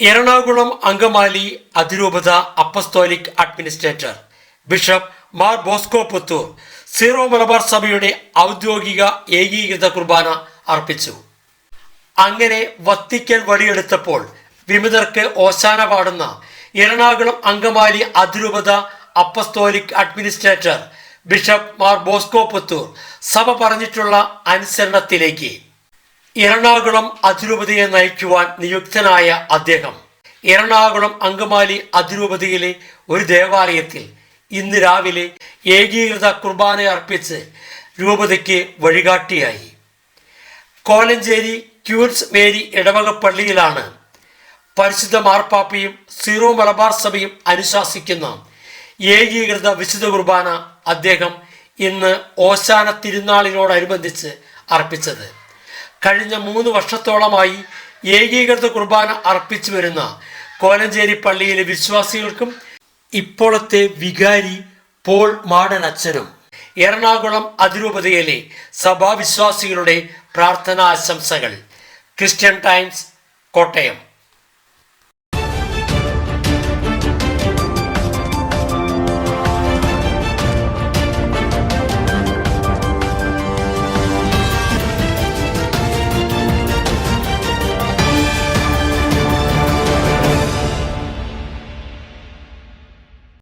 എറണാകുളം അങ്കമാലി അതിരൂപത apostolic administrator bishop Mar Bosco Puthur Syro Malabar സഭയുടെ ഔദ്യോഗിക ഏകീകൃത കുർബാന അർപ്പിച്ചു. അങ്ങനെ വത്തിക്കൽ വഴിയെടുത്തപ്പോൾ വിമതർക്ക് ഓശാന പാടുന്ന എറണാകുളം അങ്കമാലി അതിരൂപത apostolic administrator bishop Mar Bosco Puthur സഭ പറഞ്ഞിട്ടുള്ള അനുസരണത്തിലേക്ക് എറണാകുളം അതിരൂപതയെ നയിക്കുവാൻ നിയുക്തനായ അദ്ദേഹം. എറണാകുളം അങ്കമാലി അതിരൂപതയിലെ ഒരു ദേവാലയത്തിൽ ഇന്ന് രാവിലെ ഏകീകൃത കുർബാന അർപ്പിച്ച് രൂപതയ്ക്ക് വഴികാട്ടിയായി. കോലഞ്ചേരി ക്യൂൻസ് മേരി ഇടവക പള്ളിയിലാണ് പരിശുദ്ധ മാർപ്പാപ്പയും സീറോ മലബാർ സഭയും അനുശാസിക്കുന്ന ഏകീകൃത വിശുദ്ധ കുർബാന അദ്ദേഹം ഇന്ന് ഓശാന തിരുനാളിനോടനുബന്ധിച്ച് അർപ്പിച്ചത്. കഴിഞ്ഞ മൂന്ന് വർഷത്തോളമായി ഏകീകൃത കുർബാന അർപ്പിച്ചു വരുന്ന കോലഞ്ചേരി പള്ളിയിലെ വിശ്വാസികൾക്കും ഇപ്പോഴത്തെ വികാരി പോൾ മാടൻ അച്ഛനും എറണാകുളം അതിരൂപതയിലെ സഭാവിശ്വാസികളുടെ പ്രാർത്ഥനാശംസകൾ. Christian Times Kottayam.